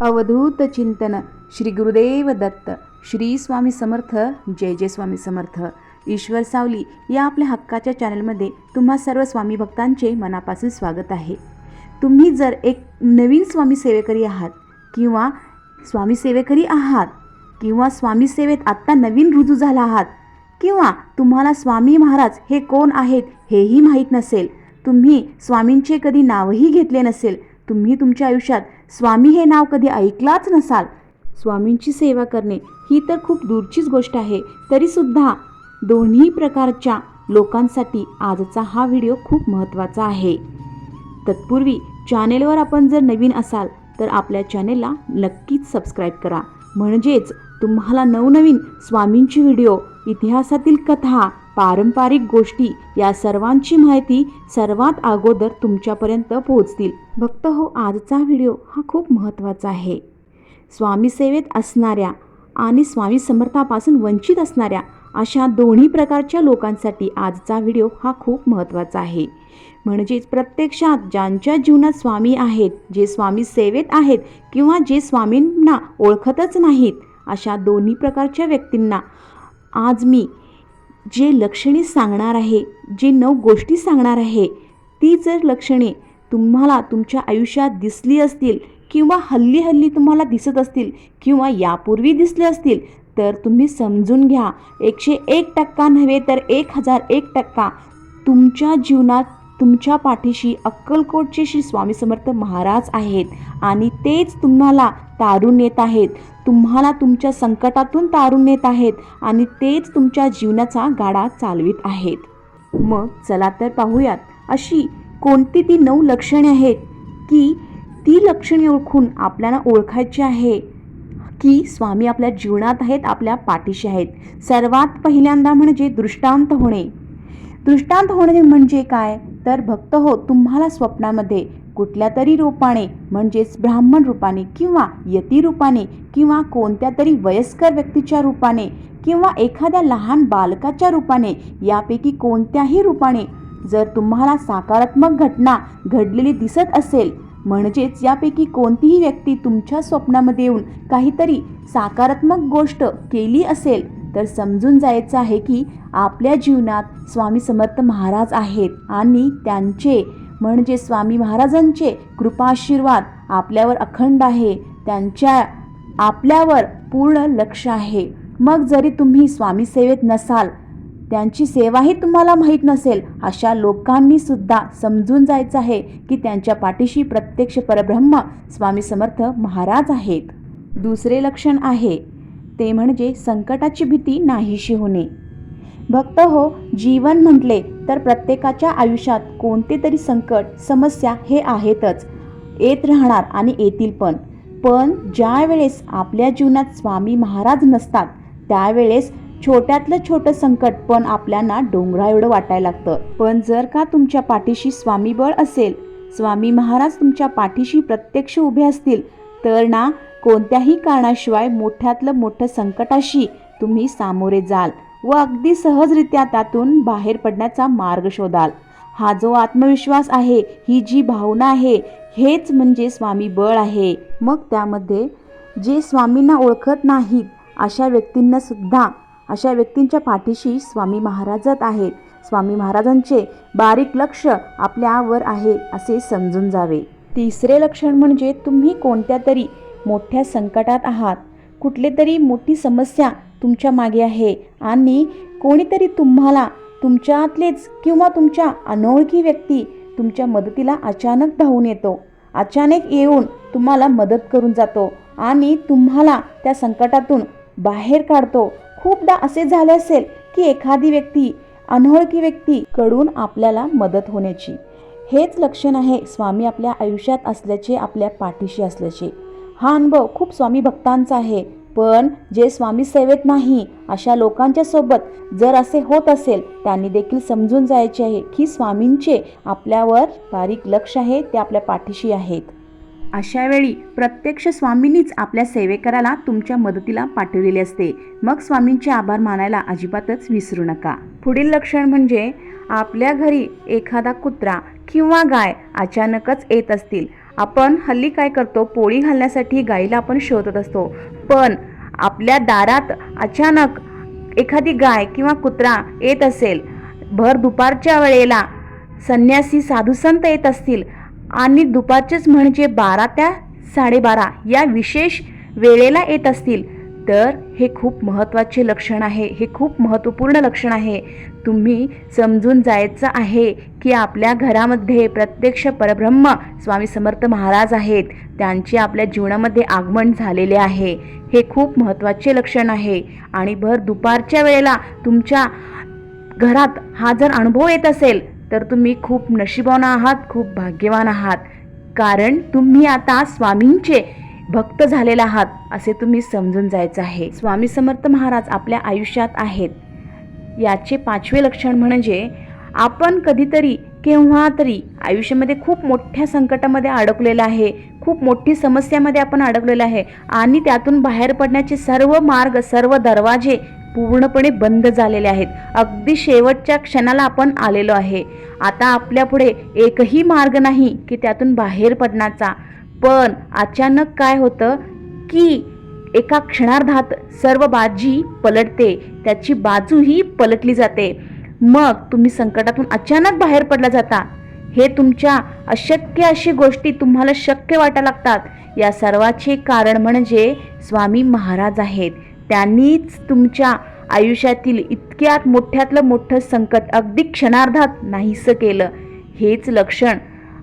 अवधूत चिंतन श्री गुरुदेव दत्त. श्री स्वामी समर्थ. जय जय स्वामी समर्थ. ईश्वर सावली या आपल्या हक्काच्या चॅनलमध्ये तुम्हा सर्व स्वामी भक्तांचे मनापासून स्वागत आहे. तुम्ही जर एक नवीन स्वामी सेवेकरी आहात किंवा स्वामी सेवेकरी आहात किंवा स्वामी सेवेत आत्ता नवीन रुजू झाला आहात किंवा तुम्हाला स्वामी महाराज हे कोण आहेत हेही माहीत नसेल तुम्ही स्वामींचे कधी नावही घेतले नसेल तुम्ही तुमच्या आयुष्यात स्वामी हे नाव कधी ऐकलाच नसाल. स्वामींची सेवा करणे ही तर खूप दूरचीच गोष्ट आहे. तरीसुद्धा दोन्ही प्रकारच्या लोकांसाठी आजचा हा व्हिडिओ खूप महत्त्वाचा आहे. तत्पूर्वी चॅनेलवर आपण जर नवीन असाल तर आपल्या चॅनेलला नक्कीच सबस्क्राईब करा. म्हणजेच तुम्हाला नवनवीन स्वामींची व्हिडिओ इतिहासातील कथा पारंपरिक गोष्टी या सर्वांची माहिती सर्वात अगोदर तुमच्यापर्यंत पोहोचतील. भक्त हो आजचा व्हिडिओ हा खूप महत्त्वाचा आहे. स्वामी सेवेत असणाऱ्या आणि स्वामी समर्थापासून वंचित असणाऱ्या अशा दोन्ही प्रकारच्या लोकांसाठी आजचा व्हिडिओ हा खूप महत्त्वाचा आहे. म्हणजेच प्रत्यक्षात ज्यांच्या जीवनात स्वामी आहेत जे स्वामी सेवेत आहेत किंवा जे स्वामींना ओळखतच नाहीत अशा दोन्ही प्रकारच्या व्यक्तींना आज मी जे लक्षणे सांगणार आहे जे नऊ गोष्टी सांगणार आहे ती जर लक्षणे तुम्हाला तुमच्या आयुष्यात दिसली असतील किंवा हल्ली हल्ली तुम्हाला दिसत असतील किंवा यापूर्वी दिसले असतील तर तुम्ही समजून घ्या. एकशे एक टक्का नव्हे तर एक हजार एक टक्का तुमच्या जीवनात तुमच्या पाठीशी अक्कलकोटचे श्री स्वामी समर्थ महाराज आहेत आणि तेच तुम्हाला तारून नेत आहेत. तुम्हाला तुमच्या संकटातून तारून नेत आहेत आणि तेच तुमच्या जीवनाचा गाडा चालवित आहेत. मग चला तर पाहूयात अशी कोणती ती नऊ लक्षणे आहेत की ती लक्षणे ओळखून आपल्याला ओळखायची आहे की स्वामी आपल्या जीवनात आहेत आपल्या पाठीशी आहेत. सर्वात पहिल्यांदा म्हणजे दृष्टांत होणे. दृष्टांत होणे म्हणजे काय? तर भक्त हो तुम्हाला स्वप्नामध्ये कुठल्या तरी रूपाने म्हणजेच ब्राह्मण रूपाने किंवा यती रूपाने किंवा कोणत्या तरी वयस्कर व्यक्तीच्या रूपाने किंवा एखाद्या लहान बालकाच्या रूपाने यापैकी कोणत्याही रूपाने जर तुम्हाला सकारात्मक घटना घडलेली दिसत असेल म्हणजेच यापैकी कोणतीही व्यक्ती तुमच्या स्वप्नामध्ये येऊन काहीतरी सकारात्मक गोष्ट केली असेल तर समजून जायचं आहे की आपल्या जीवनात स्वामी समर्थ महाराज आहेत आणि त्यांचे म्हणजे स्वामी महाराजांचे कृपाशीर्वाद आपल्यावर अखंड आहे. त्यांच्या आपल्यावर पूर्ण लक्ष आहे. मग जरी तुम्ही स्वामी सेवेत नसाल त्यांची सेवाही तुम्हाला माहीत नसेल अशा लोकांनी सुद्धा समजून जायचं आहे की त्यांच्या पाठीशी प्रत्यक्ष परब्रह्म स्वामी समर्थ महाराज आहेत. दुसरे लक्षण आहे ते म्हणजे संकटाची भीती नाहीशी होणे. भक्त हो जीवन म्हटले तर प्रत्येकाच्या आयुष्यात कोणते तरी संकट समस्या हे आहेतच. येत राहणार आणि येतील पण. पण ज्या वेळेस आपल्या जीवनात स्वामी महाराज नसतात त्यावेळेस छोट्यातलं छोटं संकट पण आपल्याला डोंगरा एवढं वाटायला लागतं. पण जर का तुमच्या पाठीशी स्वामी बळ असेल स्वामी महाराज तुमच्या पाठीशी प्रत्यक्ष उभे असतील तर ना कोणत्याही कारणाशिवाय मोठ्यातलं मोठं संकटाशी तुम्ही सामोरे जाल व अगदी सहजरित्या त्यातून बाहेर पडण्याचा मार्ग शोधाल. हा जो आत्मविश्वास आहे ही जी भावना आहे हेच म्हणजे स्वामी बळ आहे. मग त्यामध्ये जे स्वामींना ओळखत नाहीत अशा व्यक्तींना सुद्धा अशा व्यक्तींच्या पाठीशी स्वामी महाराजच आहेत. स्वामी महाराजांचे बारीक लक्ष आपल्यावर आहे असे समजून जावे. तिसरे लक्षण म्हणजे तुम्ही कोणत्या तरी मोठ्या संकटात आहात. कुठले तरी मोठी समस्या तुमच्या मागे आहे आणि कोणीतरी तुम्हाला तुमच्यातलेच किंवा तुमच्या अनोळखी व्यक्ती तुमच्या मदतीला अचानक धावून येतो. अचानक येऊन तुम्हाला मदत करून जातो आणि तुम्हाला त्या संकटातून बाहेर काढतो. खूपदा असे झाले असेल की एखादी व्यक्ती अनोळखी व्यक्ती कडून आपल्याला मदत होण्याची. हेच लक्षण आहे स्वामी आपल्या आयुष्यात असल्याचे आपल्या पाठीशी असल्याचे. हा अनुभव खूप स्वामी भक्तांचा आहे. पण जे स्वामी सेवेत नाही अशा लोकांच्या सोबत जर असे होत असेल त्यांनी देखील समजून जायचे आहे की स्वामींचे आपल्यावर बारीक लक्ष आहे ते आपल्या पाठीशी आहेत. अशा वेळी प्रत्यक्ष स्वामींनीच आपल्या सेवेकराला तुमच्या मदतीला पाठवलेले असते. मग स्वामींचे आभार मानायला अजिबातच विसरू नका. पुढील लक्षण म्हणजे आपल्या घरी एखादा कुत्रा किंवा गाय अचानकच येत असतील. आपण हल्ली काय करतो? पोळी घालण्यासाठी गाईला आपण शोधत असतो. पण आपल्या दारात अचानक एखादी गाय किंवा कुत्रा येत असेल भर दुपारच्या वेळेला संन्यासी साधुसंत येत असतील आणि दुपारचेच म्हणजे बारा त्या साडेबारा या विशेष वेळेला येत असतील तर हे खूप महत्त्वाचे लक्षण आहे. हे खूप महत्त्वपूर्ण लक्षण आहे. तुम्ही समजून जायचं आहे की आपल्या घरामध्ये प्रत्यक्ष परब्रह्म स्वामी समर्थ महाराज आहेत. त्यांचे आपल्या जीवनामध्ये आगमन झालेले आहे. हे खूप महत्त्वाचे लक्षण आहे. आणि भर दुपारच्या वेळेला तुमच्या घरात हा जर अनुभव येत असेल तर तुम्ही खूप नशिबान आहात खूप भाग्यवान आहात. कारण तुम्ही आता स्वामींचे भक्त झालेला आहात असे तुम्ही समजून जायचं आहे. स्वामी समर्थ महाराज आपल्या आयुष्यात आहेत. याचे पाचवे लक्षण म्हणजे आपण कधीतरी केव्हा तरी आयुष्यामध्ये खूप मोठ्या संकटामध्ये अडकलेलं आहे खूप मोठी समस्यामध्ये आपण अडकलेलं आहे आणि त्यातून बाहेर पडण्याचे सर्व मार्ग सर्व दरवाजे पूर्णपणे बंद झालेले आहेत. अगदी शेवटच्या क्षणाला आपण आलेलो आहे. आता आपल्यापुढे एकही मार्ग नाही की त्यातून बाहेर पडण्याचा. पण अचानक काय होतं की एका क्षणार्धात सर्व बाजी पलटते त्याची बाजूही पलटली जाते. मग तुम्ही संकटातून अचानक बाहेर पडला जाता. हे तुमच्या अशक्य अशी गोष्टी तुम्हाला शक्य वाटा लागतात. या सर्वाचे कारण म्हणजे स्वामी महाराज आहेत. त्यांनीच तुमच्या आयुष्यातील इतक्यात मोठ्यातलं मोठं संकट अगदी क्षणार्धात नाहीसं केलं. हेच लक्षण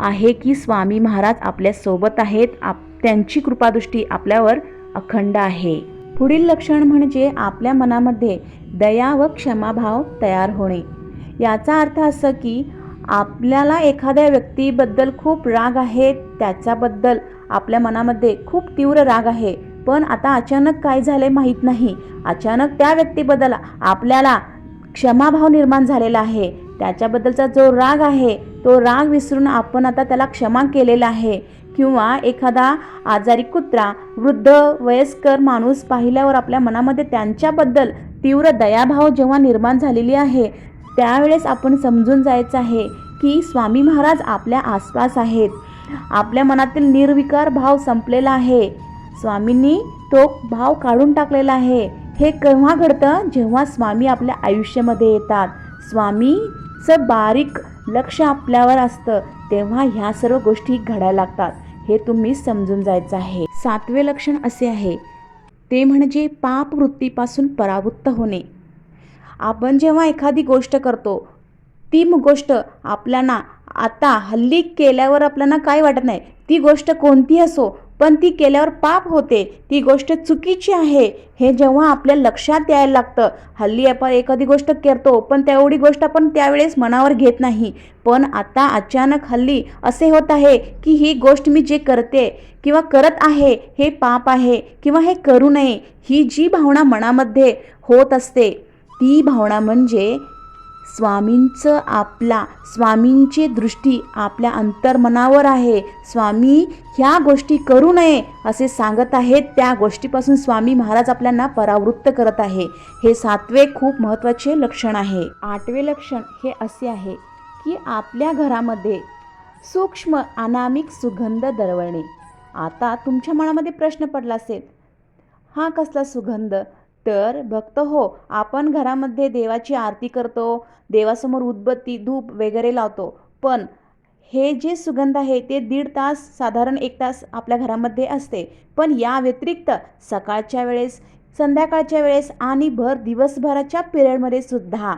आहे की स्वामी महाराज आपल्यासोबत आहेत आप त्यांची कृपादृष्टी आपल्यावर अखंड आहे. पुढील लक्षण म्हणजे आपल्या मनामध्ये दया व क्षमाभाव तयार होणे. याचा अर्थ असं की आपल्याला एखाद्या व्यक्तीबद्दल खूप राग आहे त्याच्याबद्दल आपल्या मनामध्ये खूप तीव्र राग आहे पण आता अचानक काय झाले माहीत नाही. अचानक त्या व्यक्तीबद्दल आपल्याला क्षमाभाव निर्माण झालेला आहे त्याच्याबद्दलचा जो राग आहे तो राग विसरून आपण आता त्याला क्षमा केलेला आहे. किंवा एखादा आजारी कुत्रा वृद्ध वयस्कर माणूस पाहिल्यावर आपल्या मनामध्ये त्यांच्याबद्दल तीव्र दयाभाव जेव्हा निर्माण झालेली आहे त्यावेळेस आपण समजून जायचं आहे की स्वामी महाराज आपल्या आसपास आहेत. आपल्या मनातील निर्विकार भाव संपलेला आहे. स्वामींनी तो भाव काढून टाकलेला आहे. हे केव्हा घडतं? जेव्हा स्वामी आपल्या आयुष्यामध्ये येतात. स्वामीचं बारीक लक्ष आपल्यावर असतं तेव्हा ह्या सर्व गोष्टी घडायला लागतात. हे तुम्ही समजून जायचं आहे. सातवे लक्षण असे आहे. ते म्हणजे पाप वृत्तीपासून परावृत्त होणे. आपण जेव्हा एखादी गोष्ट करतो ती गोष्ट आपल्याला आता हल्ली केल्यावर आपल्याला काय वाटत नाही? ती गोष्ट कोणती असो पण ती केल्यावर पाप होते. ती गोष्ट चुकीची आहे. हे जेव्हा आपल्या लक्षात यायला लागतं हल्ली आपण एखादी गोष्ट करतो पण तेवढी गोष्ट आपण त्यावेळेस मनावर घेत नाही. पण आता अचानक हल्ली असे होत आहे की ही गोष्ट मी जे करते किंवा करत आहे हे पाप आहे किंवा हे करू नये ही जी भावना मनामध्ये होत असते ती भावना म्हणजे स्वामींचं आपला स्वामींची दृष्टी आपल्या अंतर्मनावर आहे. स्वामी ह्या गोष्टी करू नये असे सांगत आहेत. त्या गोष्टीपासून स्वामी महाराज आपल्याला परावृत्त करत आहे. हे सातवे खूप महत्त्वाचे लक्षण आहे. आठवे लक्षण हे असे आहे की आपल्या घरामध्ये सूक्ष्म अनामिक सुगंध दरवळणे. आता तुमच्या मनामध्ये प्रश्न पडला असेल हा कसला सुगंध? तर भक्त हो आपण घरामध्ये देवाची आरती करतो देवासमोर उदबत्ती धूप वगैरे लावतो. पण हे जे सुगंध आहे ते दीड तास साधारण एक तास आपल्या घरामध्ये असते. पण या व्यतिरिक्त सकाळच्या वेळेस संध्याकाळच्या वेळेस आणि भर दिवसभराच्या पिरियडमध्ये सुद्धा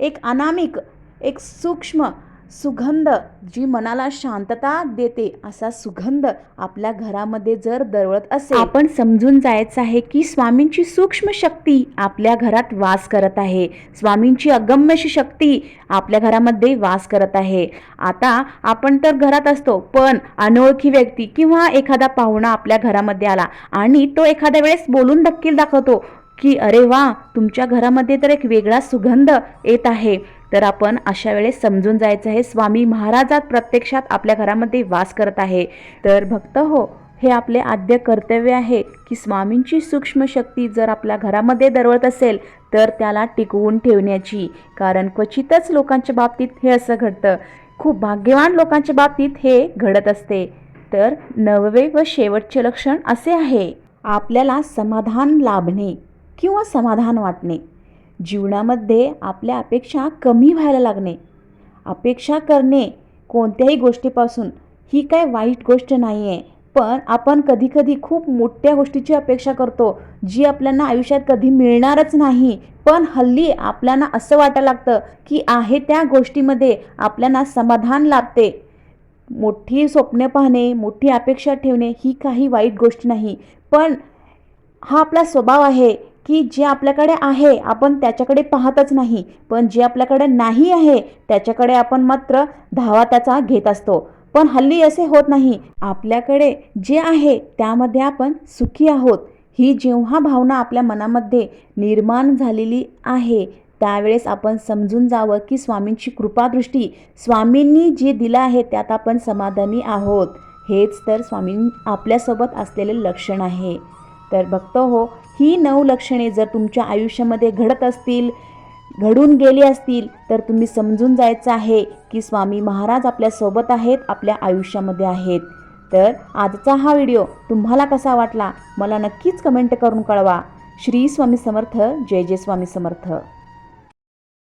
एक अनामिक एक सूक्ष्म सुगंध जी मनाला शांतता देते असा सुगंध आपल्या घरामध्ये जर दरवळत असेल आपण समजून जायचं आहे की स्वामींची सूक्ष्म शक्ती आपल्या घरात वास करत आहे. स्वामींची अगम्यशी शक्ती आपल्या घरामध्ये वास करत आहे. आता आपण तर घरात असतो पण अनोळखी व्यक्ती किंवा एखादा पाहुणा आपल्या घरामध्ये आला आणि तो एखाद्या वेळेस बोलून धक्कील दाखवतो की अरे वा तुमच्या घरामध्ये तर एक वेगळा सुगंध येत आहे. तर आपण अशा वेळेस समजून जायचं आहे. स्वामी महाराजात प्रत्यक्षात आपल्या घरामध्ये वास करत आहे. तर भक्त हो हे आपले आद्य कर्तव्य आहे की स्वामींची सूक्ष्म शक्ती जर आपल्या घरामध्ये दरवळत असेल तर त्याला टिकवून ठेवण्याची. कारण क्वचितच लोकांच्या बाबतीत हे असं घडतं. खूप भाग्यवान लोकांच्या बाबतीत हे घडत असते. तर नववे व शेवटचे लक्षण असे आहे. आपल्याला समाधान लाभणे किंवा समाधान वाटणे. जीवनामध्ये आपल्या अपेक्षा कमी व्हायला लागणे. अपेक्षा करणे कोणत्याही गोष्टीपासून ही काय वाईट गोष्ट नाही आहे पण आपण कधीकधी खूप मोठ्या गोष्टीची अपेक्षा करतो जी आपल्याला आयुष्यात कधी मिळणारच नाही. पण हल्ली आपल्याला असं वाटायला लागतं की आहे त्या गोष्टीमध्ये आपल्याला समाधान लाभते. मोठी स्वप्ने पाहणे मोठी अपेक्षा ठेवणे ही काही वाईट गोष्ट नाही. पण हा आपला स्वभाव आहे. की जे आपल्याकडे आहे आपण त्याच्याकडे पाहतच नाही. पण जे आपल्याकडे नाही आहे त्याच्याकडे आपण मात्र धावा त्याचा घेत असतो. पण हल्ली असे होत नाही. आपल्याकडे जे आहे त्यामध्ये आपण सुखी आहोत. ही जेव्हा भावना आपल्या मनामध्ये निर्माण झालेली आहे त्यावेळेस आपण समजून जावं की स्वामींची कृपादृष्टी स्वामींनी जे दिलं आहे त्यात आपण समाधानी आहोत. हेच तर स्वामी आपल्यासोबत असलेले लक्षण आहे. तर बघतो हो ही नऊ लक्षणे जर तुमच्या आयुष्यामध्ये घडत असतील घडून गेली असतील तर तुम्ही समजून जायचं आहे की स्वामी महाराज आपल्यासोबत आहेत आपल्या आयुष्यामध्ये आहेत. तर आजचा हा व्हिडिओ तुम्हाला कसा वाटला मला नक्कीच कमेंट करून कळवा. श्री स्वामी समर्थ जय जय स्वामी समर्थ.